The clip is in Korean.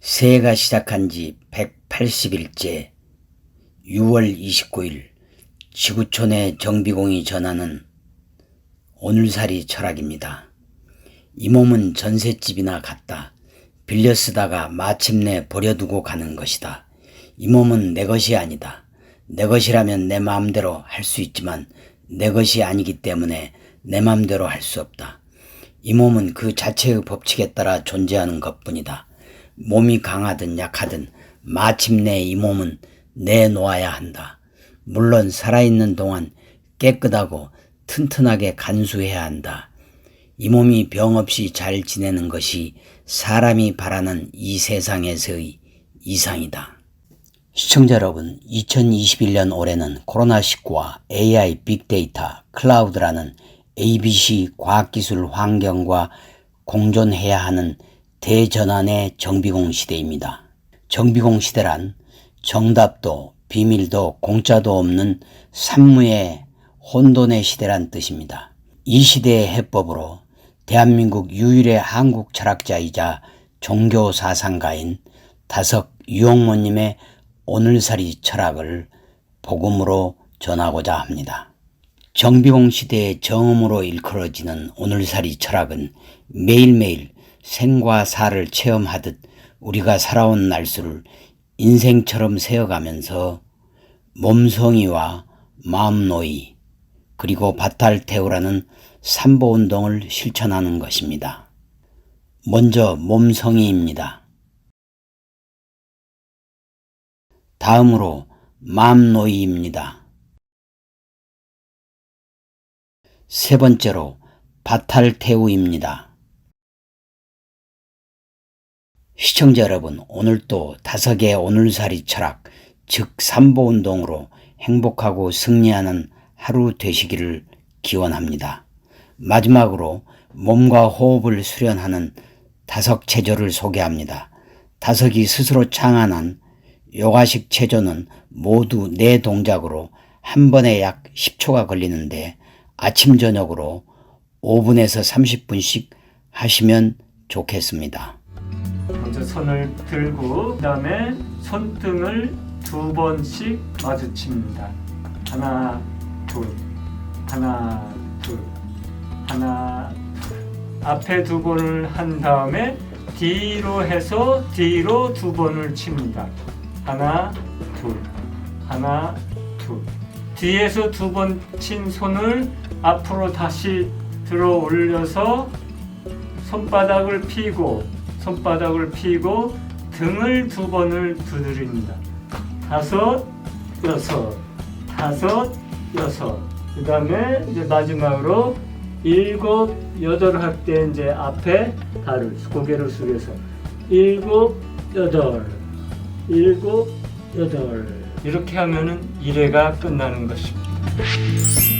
새해가 시작한 지 180일째 6월 29일 지구촌의 정비공이 전하는 오늘살이 철학입니다. 이 몸은 전셋집이나 같다. 빌려 쓰다가 마침내 버려두고 가는 것이다. 이 몸은 내 것이 아니다. 내 것이라면 내 마음대로 할 수 있지만 내 것이 아니기 때문에 내 마음대로 할 수 없다. 이 몸은 그 자체의 법칙에 따라 존재하는 것뿐이다. 몸이 강하든 약하든 마침내 이 몸은 내놓아야 한다. 물론 살아있는 동안 깨끗하고 튼튼하게 간수해야 한다. 이 몸이 병 없이 잘 지내는 것이 사람이 바라는 이 세상에서의 이상이다. 시청자 여러분, 2021년 올해는 코로나19와 AI 빅데이터, 클라우드라는 ABC 과학기술 환경과 공존해야 하는 대전환의 정비공 시대입니다. 정비공 시대란 정답도 비밀도 공짜도 없는 산무의 혼돈의 시대란 뜻입니다. 이 시대의 해법으로 대한민국 유일의 한국 철학자이자 종교 사상가인 다석 유홍모님의 오늘살이 철학을 복음으로 전하고자 합니다. 정비공 시대의 정음으로 일컬어지는 오늘살이 철학은 매일매일 생과 사를 체험하듯 우리가 살아온 날수를 인생처럼 세어가면서 몸성이와 마음노이 그리고 바탈테오라는 삼보운동을 실천하는 것입니다. 먼저 몸성이입니다. 다음으로 마음노이입니다. 세 번째로 바탈테우입니다. 시청자 여러분, 오늘도 다섯의 오늘살이 철학, 즉 삼보운동으로 행복하고 승리하는 하루 되시기를 기원합니다. 마지막으로 몸과 호흡을 수련하는 다섯 체조를 소개합니다. 다섯이 스스로 창안한 요가식 체조는 모두 네 동작으로 한 번에 약 10초가 걸리는데 아침 저녁으로 5분에서 30분씩 하시면 좋겠습니다. 먼저 손을 들고 그다음에 손등을 두 번씩 마주칩니다. 하나, 둘, 하나, 둘, 하나, 둘. 앞에 두 번을 한 다음에 뒤로 해서 뒤로 두 번을 칩니다. 하나, 둘, 하나, 둘. 뒤에서 두 번 친 손을 앞으로 다시 들어 올려서 손바닥을 펴고 손바닥을 펴고 등을 두 번을 두드립니다. 다섯, 여섯, 다섯, 여섯. 그 다음에 이제 마지막으로 일곱, 여덟 할 때 이제 앞에 발을 고개를 숙여서 일곱, 여덟, 일곱, 여덟 이렇게 하면은 일회가 끝나는 것입니다.